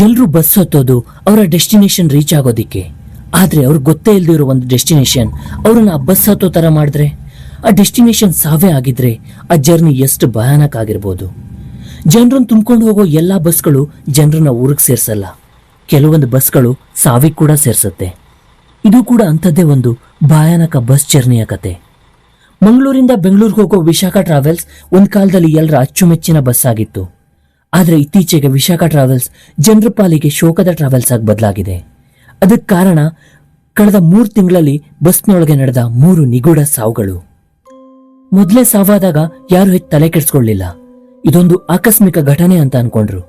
ಎಲ್ರೂ ಬಸ್ ಹತ್ತೋದು ಅವರ destination reach ಆಗೋದಿಕ್ಕೆ. ಆದ್ರೆ ಅವ್ರಿಗೆ ಗೊತ್ತೇ ಇಲ್ದಿರೋ ಒಂದು ಡೆಸ್ಟಿನೇಷನ್ ಅವ್ರನ್ನ ಆ ಬಸ್ ಹತ್ತೋ ತರ ಮಾಡಿದ್ರೆ, ಆ ಡೆಸ್ಟಿನೇಷನ್ ಸಾವೇ ಆಗಿದ್ರೆ ಆ ಜರ್ನಿ ಎಷ್ಟು ಭಯಾನಕ ಆಗಿರ್ಬೋದು. ಜನರನ್ನು ತುಂಬಿಕೊಂಡು ಹೋಗೋ ಎಲ್ಲ ಬಸ್ಗಳು ಜನರನ್ನ ಊರಿಗೆ ಸೇರ್ಸಲ್ಲ. ಕೆಲವೊಂದು ಬಸ್ಗಳು ಸಾವಿಗೆ ಕೂಡ ಸೇರಿಸುತ್ತೆ. ಇದು ಕೂಡ ಅಂಥದ್ದೇ ಒಂದು ಭಯಾನಕ ಬಸ್ ಜರ್ನಿಯ ಕತೆ. ಮಂಗಳೂರಿಂದ ಬೆಂಗಳೂರಿಗೆ ಹೋಗೋ ವಿಶಾಖ ಟ್ರಾವೆಲ್ಸ್ ಒಂದು ಕಾಲದಲ್ಲಿ ಎಲ್ಲರ ಅಚ್ಚುಮೆಚ್ಚಿನ ಬಸ್ ಆಗಿತ್ತು. ಆದ್ರೆ ಇತ್ತೀಚೆಗೆ ವಿಶಾಖ ಟ್ರಾವೆಲ್ಸ್ ಜನರ ಪಾಲಿಗೆ ಶೋಕದ ಟ್ರಾವೆಲ್ಸ್ ಆಗಿ ಬದಲಾಗಿದೆ. ಅದಕ್ಕೆ ಕಾರಣ ಕಳೆದ ಮೂರು ತಿಂಗಳಲ್ಲಿ ಬಸ್ನೊಳಗೆ ನಡೆದ ಮೂರು ನಿಗೂಢ ಸಾವುಗಳು. ಮೊದಲೇ ಸಾವಾದಾಗ ಯಾರು ಹೆಚ್ಚು ತಲೆ ಕೆಡಿಸ್ಕೊಳ್ಳಿಲ್ಲ. ಇದೊಂದು ಆಕಸ್ಮಿಕ ಘಟನೆ ಅಂತ ಅನ್ಕೊಂಡ್ರು.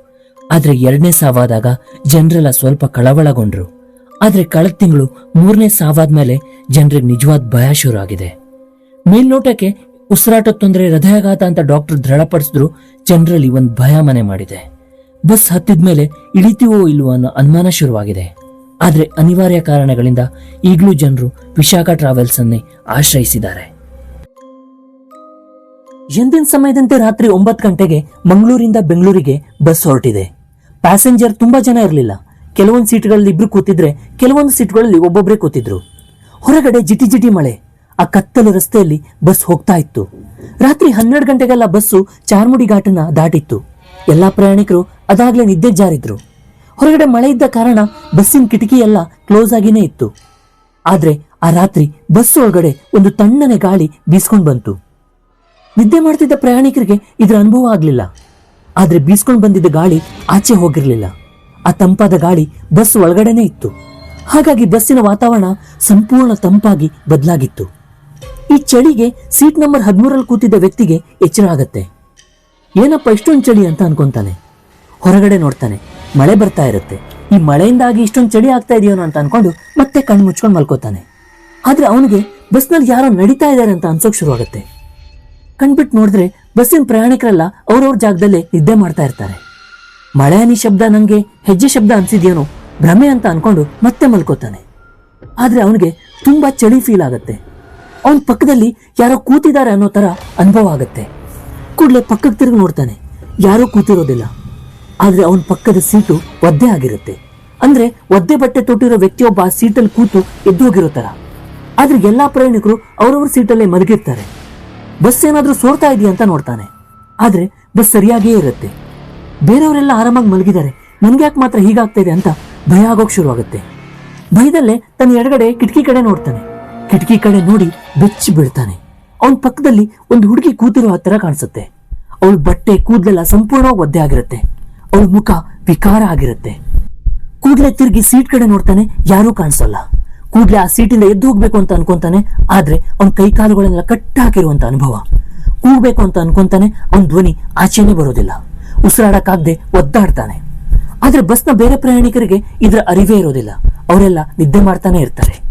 ಆದ್ರೆ ಎರಡನೇ ಸಾವಾದಾಗ ಜನರೆಲ್ಲ ಸ್ವಲ್ಪ ಕಳವಳಗೊಂಡ್ರು. ಆದ್ರೆ ಕಳೆದ ತಿಂಗಳು ಮೂರನೇ ಸಾವಾದ್ಮೇಲೆ ಜನರಿಗೆ ನಿಜವಾದ ಭಯ ಶುರು ಆಗಿದೆ ಮೇಲ್ನೋಟಕ್ಕೆ ಉಸಿರಾಟದ ತೊಂದರೆ, ಹೃದಯಾಘಾತ ಅಂತ ಡಾಕ್ಟರ್ ದೃಢಪಡಿಸಿದ್ರು ಜನರಲ್ಲಿ ಒಂದು ಭಯ ಮನೆ ಮಾಡಿದೆ. ಬಸ್ ಹತ್ತಿದ್ಮೇಲೆ ಇಳಿತೀವೋ ಇಲ್ವೋ ಅನ್ನೋ ಅನುಮಾನ ಶುರುವಾಗಿದೆ. ಆದ್ರೆ ಅನಿವಾರ್ಯ ಕಾರಣಗಳಿಂದ ಈಗಲೂ ಜನರು ವಿಶಾಖ ಟ್ರಾವೆಲ್ಸ್ ಅನ್ನೇ ಆಶ್ರಯಿಸಿದ್ದಾರೆ. ಎಂದಿನ ಸಮಯದಂತೆ ರಾತ್ರಿ ಒಂಬತ್ತು ಗಂಟೆಗೆ ಮಂಗಳೂರಿಂದ ಬೆಂಗಳೂರಿಗೆ ಬಸ್ ಹೊರಟಿದೆ. ಪ್ಯಾಸೆಂಜರ್ ತುಂಬಾ ಜನ ಇರಲಿಲ್ಲ. ಕೆಲವೊಂದು ಸೀಟ್ಗಳಲ್ಲಿ ಇಬ್ರು ಕೂತಿದ್ರೆ, ಕೆಲವೊಂದು ಸೀಟ್ಗಳಲ್ಲಿ ಒಬ್ಬೊಬ್ಬರೇ ಕೂತಿದ್ರು. ಹೊರಗಡೆ ಜಿಟಿ ಜಿಟಿ ಮಳೆ. ಆ ಕತ್ತಲು ರಸ್ತೆಯಲ್ಲಿ ಬಸ್ ಹೋಗ್ತಾ ಇತ್ತು. ರಾತ್ರಿ ಹನ್ನೆರಡು ಗಂಟೆಗೆಲ್ಲ ಬಸ್ಸು ಚಾರ್ಮುಡಿ ಘಾಟನ ದಾಟಿತ್ತು. ಎಲ್ಲಾ ಪ್ರಯಾಣಿಕರು ಅದಾಗಲೇ ನಿದ್ದೆ ಜಾರಿದ್ರು. ಹೊರಗಡೆ ಮಳೆ ಇದ್ದ ಕಾರಣ ಬಸ್ಸಿನ ಕಿಟಕಿ ಎಲ್ಲ ಕ್ಲೋಸ್ ಆಗಿನೇ ಇತ್ತು. ಆದ್ರೆ ಆ ರಾತ್ರಿ ಬಸ್ ಒಳಗಡೆ ಒಂದು ತಣ್ಣನೆ ಗಾಳಿ ಬೀಸ್ಕೊಂಡು ಬಂತು. ನಿದ್ದೆ ಮಾಡ್ತಿದ್ದ ಪ್ರಯಾಣಿಕರಿಗೆ ಇದರ ಅನುಭವ ಆಗ್ಲಿಲ್ಲ. ಆದ್ರೆ ಬೀಸ್ಕೊಂಡು ಬಂದಿದ್ದ ಗಾಳಿ ಆಚೆ ಹೋಗಿರ್ಲಿಲ್ಲ. ಆ ತಂಪಾದ ಗಾಳಿ ಬಸ್ ಒಳಗಡೆನೆ ಇತ್ತು. ಹಾಗಾಗಿ ಬಸ್ಸಿನ ವಾತಾವರಣ ಸಂಪೂರ್ಣ ತಂಪಾಗಿ ಬದಲಾಗಿತ್ತು. ಈ ಚಳಿಗೆ ಸೀಟ್ ನಂಬರ್ ಹದಿಮೂರಲ್ಲಿ ಕೂತಿದ್ದ ವ್ಯಕ್ತಿಗೆ ಎಚ್ಚರ ಆಗತ್ತೆ. ಏನಪ್ಪ ಇಷ್ಟೊಂದು ಚಳಿ ಅಂತ ಅನ್ಕೊಂತಾನೆ. ಹೊರಗಡೆ ನೋಡ್ತಾನೆ, ಮಳೆ ಬರ್ತಾ ಇರುತ್ತೆ. ಈ ಮಳೆಯಿಂದಾಗಿ ಇಷ್ಟೊಂದು ಚಳಿ ಆಗ್ತಾ ಇದೆಯೋನೋ ಅಂತ ಅನ್ಕೊಂಡು ಮತ್ತೆ ಕಣ್ಣು ಮುಚ್ಕೊಂಡು ಮಲ್ಕೋತಾನೆ. ಆದ್ರೆ ಅವನಿಗೆ ಬಸ್ನಲ್ಲಿ ಯಾರೋ ನಡೀತಾ ಇದ್ದಾರೆ ಅಂತ ಅನ್ಸೋಕ್ ಶುರು ಆಗುತ್ತೆ. ಕಣ್ಬಿಟ್ಟು ನೋಡಿದ್ರೆ ಬಸ್ಸಿನ ಪ್ರಯಾಣಿಕರೆಲ್ಲ ಅವ್ರವ್ರ ಜಾಗದಲ್ಲೇ ನಿದ್ದೆ ಮಾಡ್ತಾ ಇರ್ತಾರೆ. ಮಳೆ ಹನಿ ಶಬ್ದ ನಂಗೆ ಹೆಜ್ಜೆ ಶಬ್ದ ಅನ್ಸಿದ್ಯೇನೋ ಭ್ರಮೆ ಅಂತ ಅನ್ಕೊಂಡು ಮತ್ತೆ ಮಲ್ಕೋತಾನೆ. ಆದ್ರೆ ಅವನಿಗೆ ತುಂಬಾ ಚಳಿ ಫೀಲ್ ಆಗತ್ತೆ. ಅವನ ಪಕ್ಕದಲ್ಲಿ ಯಾರೋ ಕೂತಿದ್ದಾರೆ ಅನ್ನೋ ತರ ಅನುಭವ ಆಗುತ್ತೆ. ಕೂಡಲೇ ಪಕ್ಕಕ್ಕೆ ತಿರುಗಿ ನೋಡ್ತಾನೆ. ಯಾರೂ ಕೂತಿರೋದಿಲ್ಲ. ಆದ್ರೆ ಅವನ ಪಕ್ಕದ ಸೀಟು ಒದ್ದೆ ಆಗಿರುತ್ತೆ. ಅಂದ್ರೆ ಒದ್ದೆ ಬಟ್ಟೆ ತೊಟ್ಟಿರೋ ವ್ಯಕ್ತಿಯೊಬ್ಬ ಆ ಸೀಟಲ್ಲಿ ಕೂತು ಎದ್ದು ಹೋಗಿರೋ ತರ. ಆದ್ರೆ ಎಲ್ಲಾ ಪ್ರಯಾಣಿಕರು ಅವರವ್ರ ಸೀಟಲ್ಲೇ ಮಲಗಿರ್ತಾರೆ. ಬಸ್ ಏನಾದ್ರೂ ಸೋರ್ತಾ ಇದೆಯಾ ಅಂತ ನೋಡ್ತಾನೆ. ಆದ್ರೆ ಬಸ್ ಸರಿಯಾಗಿಯೇ ಇರುತ್ತೆ. ಬೇರೆಯವರೆಲ್ಲ ಆರಾಮಾಗಿ ಮಲಗಿದ್ದಾರೆ. ನನ್ಗೆ ಯಾಕೆ ಮಾತ್ರ ಹೀಗಾಗ್ತಾ ಇದೆ ಅಂತ ಭಯ ಆಗೋಕ್ ಶುರುವಾಗುತ್ತೆ. ಭಯದಲ್ಲೇ ತನ್ನ ಎಡಗಡೆ ಕಿಟಕಿ ಕಡೆ ನೋಡ್ತಾನೆ. ಕಿಟಕಿ ಕಡೆ ನೋಡಿ ಬೆಚ್ಚಿ ಬೀಳ್ತಾನೆ. ಅವನ ಪಕ್ಕದಲ್ಲಿ ಒಂದು ಹುಡುಗಿ ಕೂತಿರೋ ಹತ್ತಿರ ಕಾಣಿಸುತ್ತೆ. ಅವಳ ಬಟ್ಟೆ ಕೂದಲೆಲ್ಲ ಸಂಪೂರ್ಣವಾಗಿ ಒದ್ದೆ ಆಗಿರುತ್ತೆ. ಅವಳ ಮುಖ ವಿಕಾರ ಆಗಿರುತ್ತೆ. ಕೂಡ್ಲೆ ತಿರುಗಿ ಸೀಟ್ ಕಡೆ ನೋಡ್ತಾನೆ, ಯಾರೂ ಕಾಣಿಸಲ್ಲ. ಕೂಡ್ಲೆ ಆ ಸೀಟಿಂದ ಎದ್ದು ಹೋಗ್ಬೇಕು ಅಂತ ಅನ್ಕೊಂತಾನೆ, ಆದ್ರೆ ಅವನ ಕೈಕಾಲುಗಳನ್ನೆಲ್ಲ ಕಟ್ಟ ಹಾಕಿರುವಂತ ಅನುಭವ. ಕೂಗ್ಬೇಕು ಅಂತ ಅನ್ಕೊಂತಾನೆ, ಅವನ ಧ್ವನಿ ಆಚೆನೆ ಬರೋದಿಲ್ಲ. ಉಸಿರಾಡಕ್ಕಾಗದೆ ಒದ್ದಾಡ್ತಾನೆ. ಆದ್ರೆ ಬಸ್ನ ಬೇರೆ ಪ್ರಯಾಣಿಕರಿಗೆ ಇದರ ಅರಿವೇ ಇರೋದಿಲ್ಲ. ಅವರೆಲ್ಲ ನಿದ್ದೆ ಮಾಡ್ತಾನೆ ಇರ್ತಾರೆ.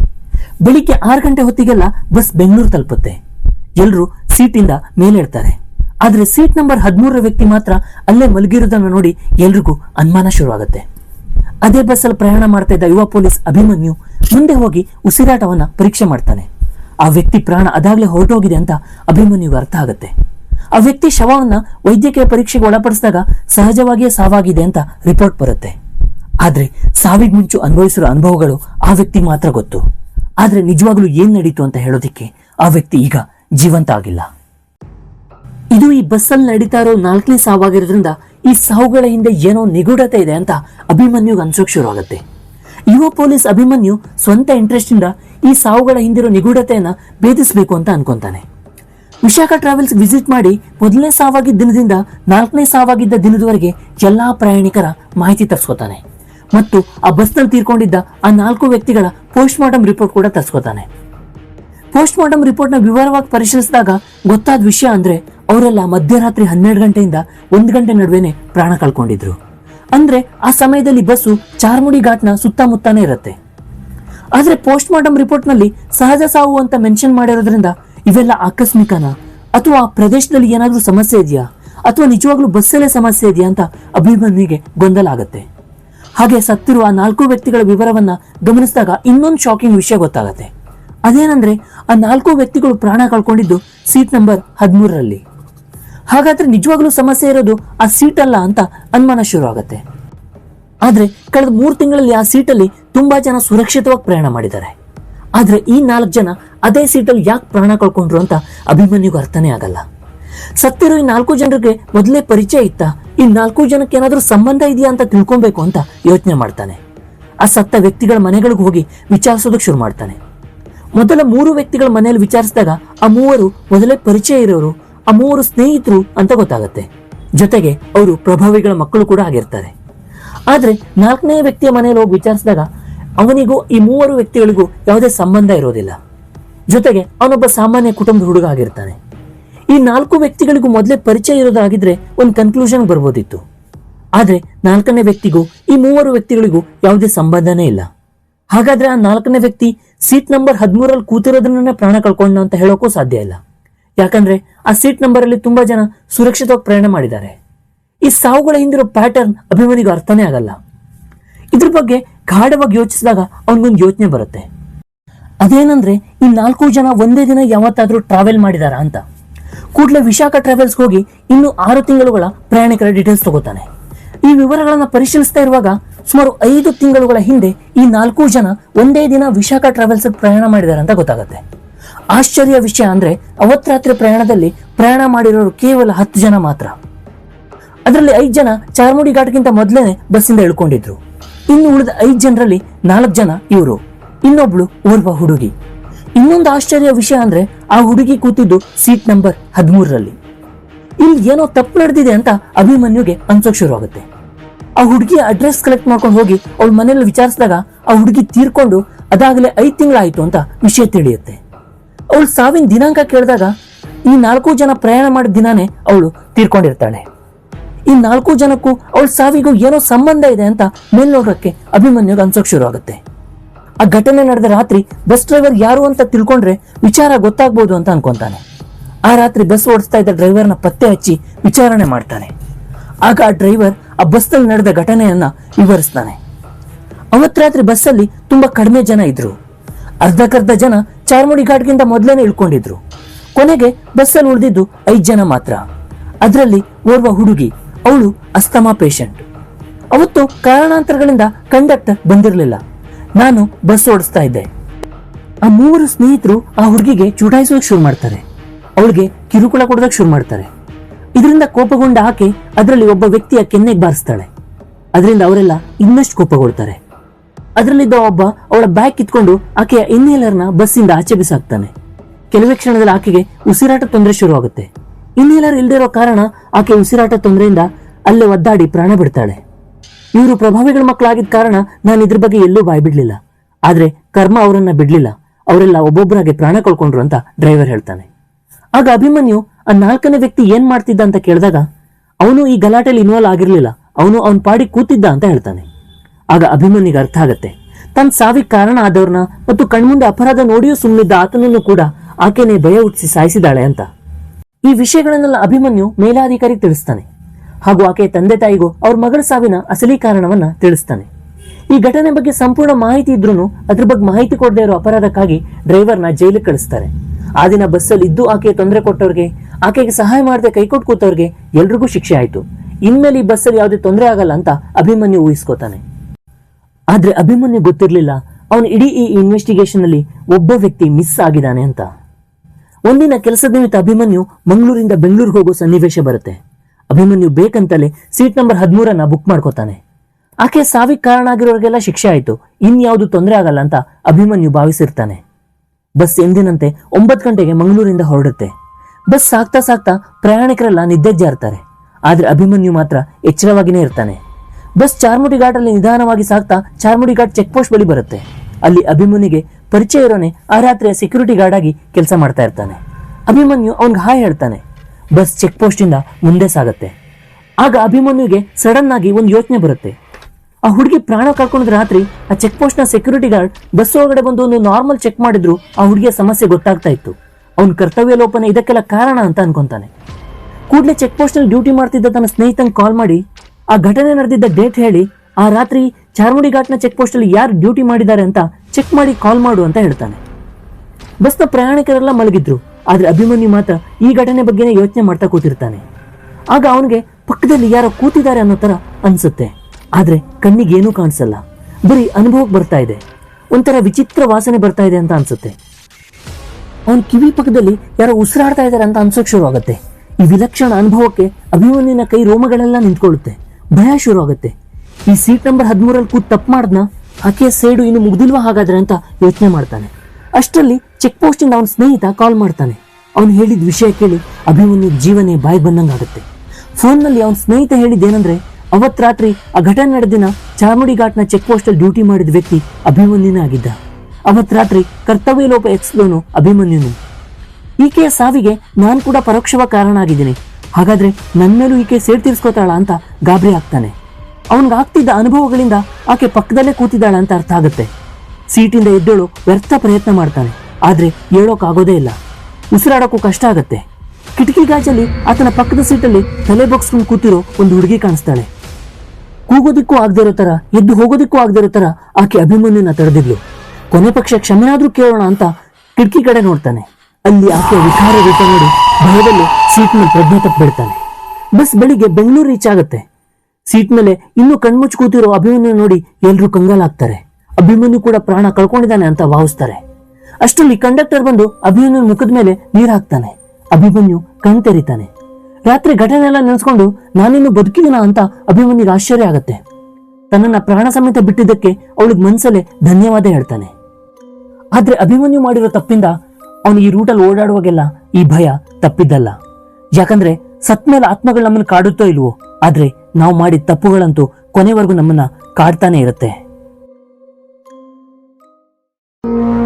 ಬೆಳಿಗ್ಗೆ ಆರು ಗಂಟೆ ಹೊತ್ತಿಗೆಲ್ಲ ಬಸ್ ಬೆಂಗಳೂರು ತಲುಪುತ್ತೆ. ಎಲ್ರೂ ಸೀಟಿಂದ ಮೇಲೇಳ್ತಾರೆ ಆದ್ರೆ ಸೀಟ್ ನಂಬರ್ ಹದಿಮೂರರ ವ್ಯಕ್ತಿ ಮಾತ್ರ ಅಲ್ಲೇ ಮಲಗಿರೋದನ್ನು ನೋಡಿ ಎಲ್ರಿಗೂ ಅನುಮಾನ ಶುರುವಾಗುತ್ತೆ. ಅದೇ ಬಸ್ಸಲ್ಲಿ ಪ್ರಯಾಣ ಮಾಡ್ತಾ ಇದ್ದ ಯುವ ಪೊಲೀಸ್ ಅಭಿಮನ್ಯು ಮುಂದೆ ಹೋಗಿ ಉಸಿರಾಟವನ್ನ ಪರೀಕ್ಷೆ ಮಾಡ್ತಾನೆ. ಆ ವ್ಯಕ್ತಿ ಪ್ರಾಣ ಅದಾಗಲೇ ಹೊರಟೋಗಿದೆ ಅಂತ ಅಭಿಮನ್ಯುಗೆ ಅರ್ಥ ಆಗುತ್ತೆ. ಆ ವ್ಯಕ್ತಿ ಶವವನ್ನ ವೈದ್ಯಕೀಯ ಪರೀಕ್ಷೆಗೆ ಒಳಪಡಿಸಿದಾಗ ಸಹಜವಾಗಿಯೇ ಸಾವಾಗಿದೆ ಅಂತ ರಿಪೋರ್ಟ್ ಬರುತ್ತೆ. ಆದ್ರೆ ಸಾವಿಗೆ ಮುಂಚು ಅನುಭವಿಸಿರೋ ಅನುಭವಗಳು ಆ ವ್ಯಕ್ತಿ ಮಾತ್ರ ಗೊತ್ತು. ಆದ್ರೆ ನಿಜವಾಗ್ಲೂ ಏನ್ ನಡೀತು ಅಂತ ಹೇಳೋದಿಕ್ಕೆ ಆ ವ್ಯಕ್ತಿ ಈಗ ಜೀವಂತ ಆಗಿಲ್ಲ. ಇದು ಈ ಬಸ್ಸಲ್ಲಿ ನಡೀತಾ ಇರೋ ನಾಲ್ಕನೇ ಸಾವಾಗಿರೋದ್ರಿಂದ ಈ ಸಾವುಗಳ ಹಿಂದೆ ಏನೋ ನಿಗೂಢತೆ ಇದೆ ಅಂತ ಅಭಿಮನ್ಯು ಅನ್ಸೋಕ್ ಶುರು ಆಗುತ್ತೆ. ಯುವ ಪೊಲೀಸ್ ಅಭಿಮನ್ಯು ಸ್ವಂತ ಇಂಟ್ರೆಸ್ಟ್ ಇಂದ ಈ ಸಾವುಗಳ ಹಿಂದಿರೋ ನಿಗೂಢತೆಯನ್ನ ಭೇದಿಸಬೇಕು ಅಂತ ಅನ್ಕೊಂತಾನೆ. ವಿಶಾಖ ಟ್ರಾವೆಲ್ಸ್ ವಿಸಿಟ್ ಮಾಡಿ ಮೊದಲನೇ ಸಾವಾಗಿದ್ದ ದಿನದಿಂದ ನಾಲ್ಕನೇ ಸಾವಾಗಿದ್ದ ದಿನದವರೆಗೆ ಎಲ್ಲಾ ಪ್ರಯಾಣಿಕರ ಮಾಹಿತಿ ತರಿಸ್ಕೊತಾನೆ. ಮತ್ತು ಆ ಬಸ್ನಲ್ಲಿ ತೀರ್ಕೊಂಡಿದ್ದ ಆ ನಾಲ್ಕು ವ್ಯಕ್ತಿಗಳ ಪೋಸ್ಟ್ ಮಾರ್ಟಮ್ ರಿಪೋರ್ಟ್ ಕೂಡ ತರಿಸ್ಕೊತಾನೆ. ಪೋಸ್ಟ್ ಮಾರ್ಟಮ್ ರಿಪೋರ್ಟ್ನ ವಿವರವಾಗಿ ಪರಿಶೀಲಿಸಿದಾಗ ಗೊತ್ತಾದ ವಿಷಯ ಅಂದ್ರೆ ಅವರೆಲ್ಲ ಮಧ್ಯರಾತ್ರಿ ಹನ್ನೆರಡು ಗಂಟೆಯಿಂದ ಒಂದು ಗಂಟೆ ನಡುವೆನೆ ಪ್ರಾಣ ಕಳ್ಕೊಂಡಿದ್ರು. ಅಂದ್ರೆ ಆ ಸಮಯದಲ್ಲಿ ಬಸ್ಸು ಚಾರ್ಮುಡಿ ಘಾಟ್ನ ಸುತ್ತಮುತ್ತಾನೆ ಇರುತ್ತೆ. ಆದ್ರೆ ಪೋಸ್ಟ್ ಮಾರ್ಟಮ್ ರಿಪೋರ್ಟ್ನಲ್ಲಿ ಸಹಜ ಸಾವು ಅಂತ ಮೆನ್ಷನ್ ಮಾಡಿರೋದ್ರಿಂದ ಇವೆಲ್ಲ ಆಕಸ್ಮಿಕನ? ಅಥವಾ ಆ ಪ್ರದೇಶದಲ್ಲಿ ಏನಾದ್ರೂ ಸಮಸ್ಯೆ ಇದೆಯಾ? ಅಥವಾ ನಿಜವಾಗ್ಲೂ ಬಸ್ಸಲ್ಲೇ ಸಮಸ್ಯೆ ಇದೆಯಾ ಅಂತ ಅಭಿಮನ್ಯುಗೆ ಗೊಂದಲ ಆಗತ್ತೆ. ಹಾಗೆ ಸತ್ತಿರುವ ನಾಲ್ಕು ವ್ಯಕ್ತಿಗಳ ವಿವರವನ್ನ ಗಮನಿಸಿದಾಗ ಇನ್ನೊಂದು ಶಾಕಿಂಗ್ ವಿಷಯ ಗೊತ್ತಾಗತ್ತೆ. ಅದೇನಂದ್ರೆ, ಆ ನಾಲ್ಕು ವ್ಯಕ್ತಿಗಳು ಪ್ರಾಣ ಕಳ್ಕೊಂಡಿದ್ದು ಸೀಟ್ ನಂಬರ್ ಹದಿಮೂರರಲ್ಲಿ. ಹಾಗಾದ್ರೆ ನಿಜವಾಗ್ಲೂ ಸಮಸ್ಯೆ ಇರೋದು ಆ ಸೀಟ್ ಅಲ್ಲ ಅಂತ ಅನುಮಾನ ಶುರು ಆಗುತ್ತೆ. ಆದ್ರೆ ಕಳೆದ ಮೂರು ತಿಂಗಳಲ್ಲಿ ಆ ಸೀಟಲ್ಲಿ ತುಂಬಾ ಜನ ಸುರಕ್ಷಿತವಾಗಿ ಪ್ರಯಾಣ ಮಾಡಿದ್ದಾರೆ. ಆದ್ರೆ ಈ ನಾಲ್ಕು ಜನ ಅದೇ ಸೀಟಲ್ಲಿ ಯಾಕೆ ಪ್ರಾಣ ಕಳ್ಕೊಂಡ್ರು ಅಂತ ಅಭಿಮನ್ಯುಗೂ ಅರ್ಥನೇ ಆಗಲ್ಲ. ಸತ್ತಿರೋ ಈ ನಾಲ್ಕು ಜನರಿಗೆ ಮೊದಲೇ ಪರಿಚಯ ಇತ್ತ? ಈ ನಾಲ್ಕು ಜನಕ್ಕೆ ಏನಾದರೂ ಸಂಬಂಧ ಇದೆಯಾ ಅಂತ ತಿಳ್ಕೊಬೇಕು ಅಂತ ಯೋಚನೆ ಮಾಡ್ತಾನೆ. ಆ ಸತ್ತ ವ್ಯಕ್ತಿಗಳ ಮನೆಗಳಿಗೆ ಹೋಗಿ ವಿಚಾರಿಸೋದಕ್ಕೆ ಶುರು ಮಾಡ್ತಾನೆ. ಮೊದಲ ಮೂರು ವ್ಯಕ್ತಿಗಳ ಮನೆಯಲ್ಲಿ ವಿಚಾರಿಸಿದಾಗ ಆ ಮೂವರು ಮೊದಲೇ ಪರಿಚಯ ಇರೋರು, ಆ ಮೂವರು ಸ್ನೇಹಿತರು ಅಂತ ಗೊತ್ತಾಗುತ್ತೆ. ಜೊತೆಗೆ ಅವರು ಪ್ರಭಾವಿಗಳ ಮಕ್ಕಳು ಕೂಡ ಆಗಿರ್ತಾರೆ. ಆದರೆ ನಾಲ್ಕನೇ ವ್ಯಕ್ತಿಯ ಮನೆಯಲ್ಲಿ ಹೋಗಿ ವಿಚಾರಿಸಿದಾಗ ಅವನಿಗೂ ಈ ಮೂವರು ವ್ಯಕ್ತಿಗಳಿಗೂ ಯಾವುದೇ ಸಂಬಂಧ ಇರೋದಿಲ್ಲ. ಜೊತೆಗೆ ಅವನೊಬ್ಬ ಸಾಮಾನ್ಯ ಕುಟುಂಬದ ಹುಡುಗ ಆಗಿರ್ತಾನೆ. ಈ ನಾಲ್ಕು ವ್ಯಕ್ತಿಗಳಿಗೂ ಮೊದಲೇ ಪರಿಚಯ ಇರೋದಾಗಿದ್ರೆ ಒಂದು ಕನ್ಕ್ಲೂಷನ್ ಬರ್ಬೋದಿತ್ತು. ಆದ್ರೆ ನಾಲ್ಕನೇ ವ್ಯಕ್ತಿಗೂ ಈ ಮೂವರು ವ್ಯಕ್ತಿಗಳಿಗೂ ಯಾವುದೇ ಸಂಬಂಧನೇ ಇಲ್ಲ. ಹಾಗಾದ್ರೆ ಆ ನಾಲ್ಕನೇ ವ್ಯಕ್ತಿ ಸೀಟ್ ನಂಬರ್ ಹದಿಮೂರಲ್ಲಿ ಕೂತಿರೋದನ್ನ ಪ್ರಾಣ ಕಳ್ಕೊಂಡ ಅಂತ ಹೇಳೋಕ್ಕೂ ಸಾಧ್ಯ ಇಲ್ಲ. ಯಾಕಂದ್ರೆ ಆ ಸೀಟ್ ನಂಬರ್ ಅಲ್ಲಿ ತುಂಬಾ ಜನ ಸುರಕ್ಷಿತವಾಗಿ ಪ್ರಯಾಣ ಮಾಡಿದ್ದಾರೆ. ಈ ಸಾವುಗಳ ಹಿಂದಿರೋ ಪ್ಯಾಟರ್ನ್ ಅಭಿಮಾನಿಗೂ ಅರ್ಥನೇ ಆಗಲ್ಲ. ಇದ್ರ ಬಗ್ಗೆ ಗಾಢವಾಗಿ ಯೋಚಿಸಿದಾಗ ಅವನಿಗೊಂದು ಯೋಚನೆ ಬರುತ್ತೆ. ಅದೇನಂದ್ರೆ ಈ ನಾಲ್ಕು ಜನ ಒಂದೇ ದಿನ ಯಾವತ್ತಾದ್ರೂ ಟ್ರಾವೆಲ್ ಮಾಡಿದಾರ ಅಂತ. ಕೂಡಲೇ ವಿಶಾಖ ಟ್ರಾವೆಲ್ಸ್ ಹೋಗಿ ಇನ್ನು ಆರು ತಿಂಗಳುಗಳ ಪ್ರಯಾಣಿಕರ ಡೀಟೇಲ್ಸ್ ತಗೋತಾನೆ. ಈ ವಿವರಗಳನ್ನ ಪರಿಶೀಲಿಸ್ತಾ ಇರುವಾಗ ಸುಮಾರು ಐದು ತಿಂಗಳುಗಳ ಹಿಂದೆ ಈ ನಾಲ್ಕು ಜನ ಒಂದೇ ದಿನ ವಿಶಾಖ ಟ್ರಾವೆಲ್ಸ್ ಪ್ರಯಾಣ ಮಾಡಿದ್ದಾರೆ ಅಂತ ಗೊತ್ತಾಗುತ್ತೆ. ಆಶ್ಚರ್ಯ ವಿಷಯ ಅಂದ್ರೆ ಅವತ್ ರಾತ್ರಿ ಪ್ರಯಾಣದಲ್ಲಿ ಪ್ರಯಾಣ ಮಾಡಿರೋರು ಕೇವಲ ಹತ್ತು ಜನ ಮಾತ್ರ. ಅದರಲ್ಲಿ ಐದು ಜನ ಚಾರ್ಮುಡಿ ಘಾಟ್ಗಿಂತ ಮೊದಲೇ ಬಸ್ಸಿಂದ ಇಳ್ಕೊಂಡಿದ್ರು. ಇನ್ನು ಉಳಿದ ಐದು ಜನರಲ್ಲಿ ನಾಲ್ಕು ಜನ ಇವರು. ಇನ್ನೊಬ್ಳು ಓರ್ವ ಹುಡುಗಿ. ಇನ್ನೊಂದು ಆಶ್ಚರ್ಯ ವಿಷಯ ಅಂದ್ರೆ ಆ ಹುಡುಗಿ ಕೂತಿದ್ದು ಸೀಟ್ ನಂಬರ್ ಹದಿಮೂರರಲ್ಲಿ. ಇಲ್ಲಿ ಏನೋ ತಪ್ಪು ನಡೆದಿದೆ ಅಂತ ಅಭಿಮನ್ಯುಗೆ ಅನ್ಸೋಕ್ ಶುರು ಆಗುತ್ತೆ ಆ ಹುಡುಗಿಯ ಅಡ್ರೆಸ್ ಕಲೆಕ್ಟ್ ಮಾಡ್ಕೊಂಡು ಹೋಗಿ ಅವಳ ಮನೇಲಿ ವಿಚಾರಿಸಿದಾಗ ಆ ಹುಡುಗಿ ತೀರ್ಕೊಂಡು ಅದಾಗಲೇ ಐದು ತಿಂಗಳಾಯ್ತು ಅಂತ ವಿಷಯ ತಿಳಿಯುತ್ತೆ. ಅವಳ ಸಾವಿನ ದಿನಾಂಕ ಕೇಳಿದಾಗ ಈ ನಾಲ್ಕು ಜನ ಪ್ರಯಾಣ ಮಾಡಿದ ದಿನಾನೇ ಅವಳು ತೀರ್ಕೊಂಡಿರ್ತಾಳೆ. ಈ ನಾಲ್ಕು ಜನಕ್ಕೂ ಅವಳ ಸಾವಿಗೂ ಏನೋ ಸಂಬಂಧ ಇದೆ ಅಂತ ಮೇಲ್ನೋಡಕ್ಕೆ ಅಭಿಮನ್ಯುಗೆ ಅನ್ಸೋಕ್ ಶುರು ಆಗುತ್ತೆ ಆ ಘಟನೆ ನಡೆದ ರಾತ್ರಿ ಬಸ್ ಡ್ರೈವರ್ ಯಾರು ಅಂತ ತಿಳ್ಕೊಂಡ್ರೆ ವಿಚಾರ ಗೊತ್ತಾಗ್ಬೋದು ಅಂತ ಅನ್ಕೊಂತಾನೆ. ಆ ರಾತ್ರಿ ಬಸ್ ಓಡಿಸ್ತಾ ಇದ್ದ ಡ್ರೈವರ್ನ ಪತ್ತೆ ಹಚ್ಚಿ ವಿಚಾರಣೆ ಮಾಡ್ತಾನೆ. ಆಗ ಆ ಡ್ರೈವರ್ ಆ ಬಸ್ನಲ್ಲಿ ನಡೆದ ಘಟನೆಯನ್ನ ವಿವರಿಸ್ತಾನೆ. ಅವತ್ ರಾತ್ರಿ ಬಸ್ಸಲ್ಲಿ ತುಂಬಾ ಕಡಿಮೆ ಜನ ಇದ್ರು. ಅರ್ಧಕ್ಕರ್ಧ ಜನ ಚಾರ್ಮುಡಿ ಘಾಟ್ಗಿಂತ ಮೊದಲೇನೆ ಇಳ್ಕೊಂಡಿದ್ರು. ಕೊನೆಗೆ ಬಸ್ಸಲ್ಲಿ ಉಳಿದಿದ್ದು ಐದ್ ಜನ ಮಾತ್ರ. ಅದರಲ್ಲಿ ಓರ್ವ ಹುಡುಗಿ, ಅವಳು ಅಸ್ತಮಾ ಪೇಷಂಟ್ ಅವತ್ತು ಕಾರಣಾಂತರಗಳಿಂದ ಕಂಡಕ್ಟರ್ ಬಂದಿರಲಿಲ್ಲ. ನಾನು ಬಸ್ ಓಡಿಸ್ತಾ ಇದ್ದೆ. ಆ ಮೂವರು ಸ್ನೇಹಿತರು ಆ ಹುಡುಗಿಗೆ ಚುಟಾಯಿಸೋಕೆ ಶುರು ಮಾಡ್ತಾರೆ. ಅವಳಿಗೆ ಕಿರುಕುಳ ಕೊಡೋದಕ್ಕೆ ಶುರು ಮಾಡ್ತಾರೆ. ಇದರಿಂದ ಕೋಪಗೊಂಡ ಆಕೆ ಅದರಲ್ಲಿ ಒಬ್ಬ ವ್ಯಕ್ತಿಯ ಕೆನ್ನೆಗೆ ಬಾರಿಸ್ತಾಳೆ. ಅದರಿಂದ ಅವರೆಲ್ಲ ಇನ್ನಷ್ಟು ಕೋಪಗೊಳ್ತಾರೆ. ಅದರಲ್ಲಿದ್ದ ಒಬ್ಬ ಅವಳ ಬ್ಯಾಗ್ ಕಿತ್ಕೊಂಡು ಆಕೆಯ ಇನ್ಹೇಲರ್ನ ಬಸ್ಸಿಂದ ಆಚೆ ಬಿಸಾಕ್ತಾನೆ. ಕೆಲವೇ ಕ್ಷಣದಲ್ಲಿ ಆಕೆಗೆ ಉಸಿರಾಟ ತೊಂದರೆ ಶುರುವಾಗುತ್ತೆ. ಇನ್ಹೇಲರ್ ಇಲ್ಲದಿರೋ ಕಾರಣ ಆಕೆ ಉಸಿರಾಟ ತೊಂದರೆಯಿಂದ ಅಲ್ಲೇ ಒದ್ದಾಡಿ ಪ್ರಾಣ ಬಿಡ್ತಾಳೆ. ಇವರು ಪ್ರಭಾವಿಗಳ ಮಕ್ಕಳಾಗಿದ್ದ ಕಾರಣ ನಾನು ಇದ್ರ ಬಗ್ಗೆ ಎಲ್ಲೂ ಬಾಯ್ ಬಿಡ್ಲಿಲ್ಲ. ಆದ್ರೆ ಕರ್ಮ ಅವರನ್ನ ಬಿಡ್ಲಿಲ್ಲ. ಅವರೆಲ್ಲ ಒಬ್ಬೊಬ್ಬರಾಗಿ ಪ್ರಾಣ ಕಳ್ಕೊಂಡ್ರು ಅಂತ ಡ್ರೈವರ್ ಹೇಳ್ತಾನೆ. ಆಗ ಅಭಿಮನ್ಯು ಆ ನಾಲ್ಕನೇ ವ್ಯಕ್ತಿ ಏನ್ ಮಾಡ್ತಿದ್ದ ಅಂತ ಕೇಳಿದಾಗ, ಅವನು ಈ ಗಲಾಟೆಯಲ್ಲಿ ಇನ್ವಾಲ್ವ್ ಆಗಿರ್ಲಿಲ್ಲ. ಅವನು ಅವನ ಪಾಡಿ ಕೂತಿದ್ದ ಅಂತ ಹೇಳ್ತಾನೆ. ಆಗ ಅಭಿಮನ್ಯಿಗೆ ಅರ್ಥ ಆಗತ್ತೆ. ತನ್ನ ಸಾವಿಗೆ ಕಾರಣ ಆದವ್ರನ್ನ ಮತ್ತು ಕಣ್ಮುಂದೆ ಅಪರಾಧ ನೋಡಿಯೂ ಸುಮ್ಮನಿದ್ದ ಆತನನ್ನು ಕೂಡ ಆಕೆನೇ ಭಯ ಹುಟ್ಟಿಸಿ ಸಾಯಿಸಿದಾಳೆ ಅಂತ. ಈ ವಿಷಯಗಳನ್ನೆಲ್ಲ ಅಭಿಮನ್ಯು ಮೇಲಾಧಿಕಾರಿಗೆ ತಿಳಿಸ್ತಾನೆ. ಹಾಗೂ ಆಕೆಯ ತಂದೆ ತಾಯಿಗೂ ಅವ್ರ ಮಗಳ ಸಾವಿನ ಅಸಲಿ ಕಾರಣವನ್ನ ತಿಳಿಸ್ತಾನೆ. ಈ ಘಟನೆ ಬಗ್ಗೆ ಸಂಪೂರ್ಣ ಮಾಹಿತಿ ಇದ್ರೂ ಅದ್ರ ಬಗ್ಗೆ ಮಾಹಿತಿ ಕೊಡದೇ ಇರೋ ಅಪರಾಧಕ್ಕಾಗಿ ಡ್ರೈವರ್ನ ಜೈಲಿಗೆ ಕಳಿಸ್ತಾರೆ. ಆ ದಿನ ಬಸ್ಸಲ್ಲಿ ಇದ್ದು ಆಕೆಗೆ ತೊಂದರೆ ಕೊಟ್ಟವ್ರಿಗೆ, ಆಕೆಗೆ ಸಹಾಯ ಮಾಡದೆ ಕೈಕೊಟ್ಟು ಕೂತವ್ರಿಗೆ ಎಲ್ರಿಗೂ ಶಿಕ್ಷೆ ಆಯ್ತು. ಇನ್ಮೇಲೆ ಈ ಬಸ್ಸಲ್ಲಿ ಯಾವುದೇ ತೊಂದರೆ ಆಗಲ್ಲ ಅಂತ ಅಭಿಮನ್ಯು ಊಹಿಸ್ಕೋತಾನೆ. ಆದ್ರೆ ಅಭಿಮನ್ಯು ಗೊತ್ತಿರಲಿಲ್ಲ, ಅವನು ಇಡೀ ಈ ಇನ್ವೆಸ್ಟಿಗೇಷನ್ ಅಲ್ಲಿ ಒಬ್ಬ ವ್ಯಕ್ತಿ ಮಿಸ್ ಆಗಿದ್ದಾನೆ ಅಂತ. ಒಂದಿನ ಕೆಲಸದ ನಿಮಿತ್ತ ಅಭಿಮನ್ಯು ಮಂಗಳೂರಿಂದ ಬೆಂಗಳೂರಿಗೆ ಹೋಗೋ ಸನ್ನಿವೇಶ ಬರುತ್ತೆ. ಅಭಿಮನ್ಯು ಬೇಕಂತಲೇ ಸೀಟ್ ನಂಬರ್ ಹದಿಮೂರನ್ನ ಬುಕ್ ಮಾಡ್ಕೋತಾನೆ. ಆಕೆ ಸಾವಿಗೆ ಕಾರಣ ಆಗಿರೋರಿಗೆಲ್ಲ ಶಿಕ್ಷೆ ಆಯ್ತು. ಇನ್ಯಾವುದು ತೊಂದರೆ ಆಗಲ್ಲ ಅಂತ ಅಭಿಮನ್ಯು ಭಾವಿಸಿರ್ತಾನೆ. ಬಸ್ ಎಂದಿನಂತೆ ಒಂಬತ್ತು ಗಂಟೆಗೆ ಮಂಗಳೂರಿಂದ ಹೊರಡುತ್ತೆ. ಬಸ್ ಸಾಕ್ತಾ ಸಾಕ್ತಾ ಪ್ರಯಾಣಿಕರೆಲ್ಲ ನಿದ್ದೆಜ್ಜಾರ್ತಾರೆ ಆದರೆ ಅಭಿಮನ್ಯು ಮಾತ್ರ ಎಚ್ಚರವಾಗಿನೇ ಇರ್ತಾನೆ. ಬಸ್ ಚಾರ್ಮುಡಿ ಘಾಟಲ್ಲಿ ನಿಧಾನವಾಗಿ ಸಾಕ್ತಾ ಚಾರ್ಮುಡಿ ಘಾಟ್ ಚೆಕ್ ಪೋಸ್ಟ್ ಬಳಿ ಬರುತ್ತೆ. ಅಲ್ಲಿ ಅಭಿಮನ್ಯುಗೆ ಪರಿಚಯ ಇರೋನೆ ಆ ರಾತ್ರಿಯ ಸೆಕ್ಯೂರಿಟಿ ಗಾರ್ಡ್ ಆಗಿ ಕೆಲಸ ಮಾಡ್ತಾ ಇರ್ತಾನೆ. ಅಭಿಮನ್ಯು ಅವನ್ಗೆ ಹಾಯ್ ಹೇಳ್ತಾನೆ. ಬಸ್ ಚೆಕ್ ಪೋಸ್ಟಿಂದ ಮುಂದೆ ಸಾಗತ್ತೆ. ಆಗ ಅಭಿಮನ್ಯುಗೆ ಸಡನ್ ಆಗಿ ಒಂದು ಯೋಚನೆ ಬರುತ್ತೆ. ಆ ಹುಡುಗಿ ಪ್ರಾಣ ಕಳ್ಕೊಂಡ್ ರಾತ್ರಿ ಆ ಚೆಕ್ ಪೋಸ್ಟ್ನ ಸೆಕ್ಯೂರಿಟಿ ಗಾರ್ಡ್ ಬಸ್ ಒಳಗಡೆ ಬಂದು ಒಂದು ನಾರ್ಮಲ್ ಚೆಕ್ ಮಾಡಿದ್ರು, ಆ ಹುಡುಗಿಯ ಸಮಸ್ಯೆ ಗೊತ್ತಾಗ್ತಾ ಇತ್ತು. ಅವ್ನ ಕರ್ತವ್ಯ ಲೋಪನೆ ಇದಕ್ಕೆಲ್ಲ ಕಾರಣ ಅಂತ ಅನ್ಕೊಂತಾನೆ. ಕೂಡಲೇ ಚೆಕ್ ಪೋಸ್ಟ್ನಲ್ಲಿ ಡ್ಯೂಟಿ ಮಾಡ್ತಿದ್ದ ತನ್ನ ಸ್ನೇಹಿತಂಗೆ ಕಾಲ್ ಮಾಡಿ, ಆ ಘಟನೆ ನಡೆದಿದ್ದ ಡೇಟ್ ಹೇಳಿ, ಆ ರಾತ್ರಿ ಚಾರ್ಮುಡಿ ಘಾಟ್ನ ಚೆಕ್ ಪೋಸ್ಟ್ ಅಲ್ಲಿ ಯಾರು ಡ್ಯೂಟಿ ಮಾಡಿದ್ದಾರೆ ಅಂತ ಚೆಕ್ ಮಾಡಿ ಕಾಲ್ ಮಾಡು ಅಂತ ಹೇಳ್ತಾನೆ. ಬಸ್ನ ಪ್ರಯಾಣಿಕರೆಲ್ಲ ಮಲಗಿದ್ರು. ಆದ್ರೆ ಅಭಿಮನ್ಯು ಮಾತ್ರ ಈ ಘಟನೆ ಬಗ್ಗೆನೇ ಯೋಚನೆ ಮಾಡ್ತಾ ಕೂತಿರ್ತಾನೆ. ಆಗ ಅವನಿಗೆ ಪಕ್ಕದಲ್ಲಿ ಯಾರೋ ಕೂತಿದ್ದಾರೆ ಅನ್ನೋ ತರ ಅನ್ಸುತ್ತೆ. ಆದ್ರೆ ಕಣ್ಣಿಗೆ ಏನೂ ಕಾಣಿಸಲ್ಲ. ಬರೀ ಅನುಭವಕ್ಕೆ ಬರ್ತಾ ಇದೆ. ಒಂಥರ ವಿಚಿತ್ರ ವಾಸನೆ ಬರ್ತಾ ಇದೆ ಅಂತ ಅನ್ಸುತ್ತೆ. ಅವನ ಕಿವಿ ಪಕ್ಕದಲ್ಲಿ ಯಾರೋ ಉಸಿರಾಡ್ತಾ ಇದ್ದಾರೆ ಅಂತ ಅನ್ಸೋಕ್ ಶುರು ಆಗುತ್ತೆ. ಈ ವಿಲಕ್ಷಣ ಅನುಭವಕ್ಕೆ ಅಭಿಮನ್ಯುನ ಕೈ ರೋಮಗಳೆಲ್ಲ ನಿಂತ್ಕೊಳ್ಳುತ್ತೆ. ಭಯ ಶುರು ಆಗುತ್ತೆ. ಈ ಸೀಟ್ ನಂಬರ್ ಹದಿಮೂರಲ್ಲಿ ಕೂತ್ ತಪ್ಪು ಮಾಡ್ದ್ನ? ಆಕೆಯ ಸೈಡು ಇನ್ನು ಮುಗ್ದಿಲ್ವಾ ಹಾಗಾದ್ರೆ ಅಂತ ಯೋಚನೆ ಮಾಡ್ತಾನೆ. ಅಷ್ಟರಲ್ಲಿ ಚೆಕ್ ಪೋಸ್ಟ್ ಇಂದ ಅವನ ಸ್ನೇಹಿತ ಕಾಲ್ ಮಾಡ್ತಾನೆ. ಅವನು ಹೇಳಿದ ವಿಷಯ ಕೇಳಿ ಅಭಿಮನ್ಯು ಜೀವನೇ ಬಾಯಿ ಬಂದಂಗಾಗುತ್ತೆ. ಫೋನ್ನಲ್ಲಿ ಅವನ ಸ್ನೇಹಿತ ಹೇಳಿದ್ದೇನೆಂದ್ರೆ, ಅವತ್ ರಾತ್ರಿ ಆ ಘಟನೆ ನಡೆದ ದಿನ ಚಾರ್ಮುಡಿ ಘಾಟ್ನ ಚೆಕ್ ಪೋಸ್ಟ್ ಅಲ್ಲಿ ಡ್ಯೂಟಿ ಮಾಡಿದ ವ್ಯಕ್ತಿ ಅಭಿಮನ್ಯನೇ ಆಗಿದ್ದ. ಅವತ್ ರಾತ್ರಿ ಕರ್ತವ್ಯ ಲೋಪ ಎಕ್ಸ್ಲೋನು ಅಭಿಮನ್ಯುನು. ಈಕೆಯ ಸಾವಿಗೆ ನಾನು ಕೂಡ ಪರೋಕ್ಷವ ಕಾರಣ ಆಗಿದ್ದೀನಿ. ಹಾಗಾದ್ರೆ ನನ್ನ ಮೇಲೂ ಈಕೆ ಸೇಡ್ ತೀರ್ಸ್ಕೋತಾಳ ಅಂತ ಗಾಬರಿ ಆಗ್ತಾನೆ. ಅವನಿಗಾಗ್ತಿದ್ದ ಅನುಭವಗಳಿಂದ ಆಕೆ ಪಕ್ಕದಲ್ಲೇ ಕೂತಿದ್ದಾಳ ಅಂತ ಅರ್ಥ ಆಗುತ್ತೆ. ಸೀಟಿಂದ ಎದ್ದೇಳು ವ್ಯರ್ಥ ಪ್ರಯತ್ನ ಮಾಡ್ತಾನೆ. ಆದ್ರೆ ಹೇಳೋಕ್ ಆಗೋದೇ ಇಲ್ಲ. ಉಸಿರಾಡೋಕ್ಕೂ ಕಷ್ಟ ಆಗತ್ತೆ. ಕಿಟಕಿ ಗಾಜಲ್ಲಿ ಆತನ ಪಕ್ಕದ ಸೀಟಲ್ಲಿ ತಲೆ ಬಗ್ಸ್ಕೊಂಡು ಕೂತಿರೋ ಒಂದು ಹುಡುಗಿ ಕಾಣಿಸ್ತಾಳೆ. ಕೂಗೋದಿಕ್ಕೂ ಆಗದೆ ಇರೋ ತರ, ಎದ್ದು ಹೋಗೋದಿಕ್ಕೂ ಆಗದೆ ಇರೋ ತರ ಆಕೆ ಅಭಿಮನ್ಯನ ತಡೆದಿದ್ಲು. ಕೊನೆ ಪಕ್ಷ ಕ್ಷಮೆನಾದ್ರೂ ಕೇಳೋಣ ಅಂತ ಕಿಟಕಿ ಕಡೆ ನೋಡ್ತಾನೆ. ಅಲ್ಲಿ ಆಕೆಯ ವಿಕಾರ ರೂಪ ನೋಡಿ ಭಯದಲ್ಲಿ ಸೀಟ್ ಮೇಲೆ ಪ್ರಜ್ಞೆ ತಪ್ಪಿಬಿಡ್ತಾನೆ. ಬಸ್ ಬೆಳಿಗ್ಗೆ ಬೆಂಗಳೂರು ರೀಚ್ ಆಗುತ್ತೆ. ಸೀಟ್ ಮೇಲೆ ಇನ್ನೂ ಕಣ್ಮುಚ್ಚಿ ಕೂತಿರೋ ಅಭಿಮನ್ಯು ನೋಡಿ ಎಲ್ರೂ ಕಂಗಾಲಾಗ್ತಾರೆ. ಅಭಿಮನ್ಯು ಕೂಡ ಪ್ರಾಣ ಕಳ್ಕೊಂಡಿದ್ದಾನೆ ಅಂತ ಭಾವಿಸ್ತಾರೆ. ಅಷ್ಟರಲ್ಲಿ ಕಂಡಕ್ಟರ್ ಬಂದು ಅಭಿಮನ್ಯು ಮುಖದ ಮೇಲೆ ನೀರ್ ಹಾಕ್ತಾನೆ. ಅಭಿಮನ್ಯು ಕಣ್ತೆರಿತಾನೆ. ರಾತ್ರಿ ಘಟನೆ ಎಲ್ಲ ನೆನೆಸ್ಕೊಂಡು ನಾನಿನ್ನು ಬದುಕಿದನ ಅಂತ ಅಭಿಮನ್ಯುಗೆ ಆಶ್ಚರ್ಯ ಆಗತ್ತೆ. ತನ್ನನ್ನ ಪ್ರಾಣ ಸಮೇತ ಬಿಟ್ಟಿದ್ದಕ್ಕೆ ಅವಳಿಗೆ ಮನ್ಸಲ್ಲೇ ಧನ್ಯವಾದ ಹೇಳ್ತಾನೆ. ಆದ್ರೆ ಅಭಿಮನ್ಯು ಮಾಡಿರೋ ತಪ್ಪಿಂದ ಅವನು ಈ ರೂಟಲ್ಲಿ ಓಡಾಡುವಾಗೆಲ್ಲ ಈ ಭಯ ತಪ್ಪಿದ್ದಲ್ಲ. ಯಾಕಂದ್ರೆ ಸತ್ಮೇಲೆ ಆತ್ಮಗಳು ನಮ್ಮನ್ನು ಕಾಡುತ್ತೋ ಇಲ್ವೋ, ಆದ್ರೆ ನಾವು ಮಾಡಿದ ತಪ್ಪುಗಳಂತೂ ಕೊನೆವರೆಗೂ ನಮ್ಮನ್ನ ಕಾಡ್ತಾನೆ ಇರುತ್ತೆ. you.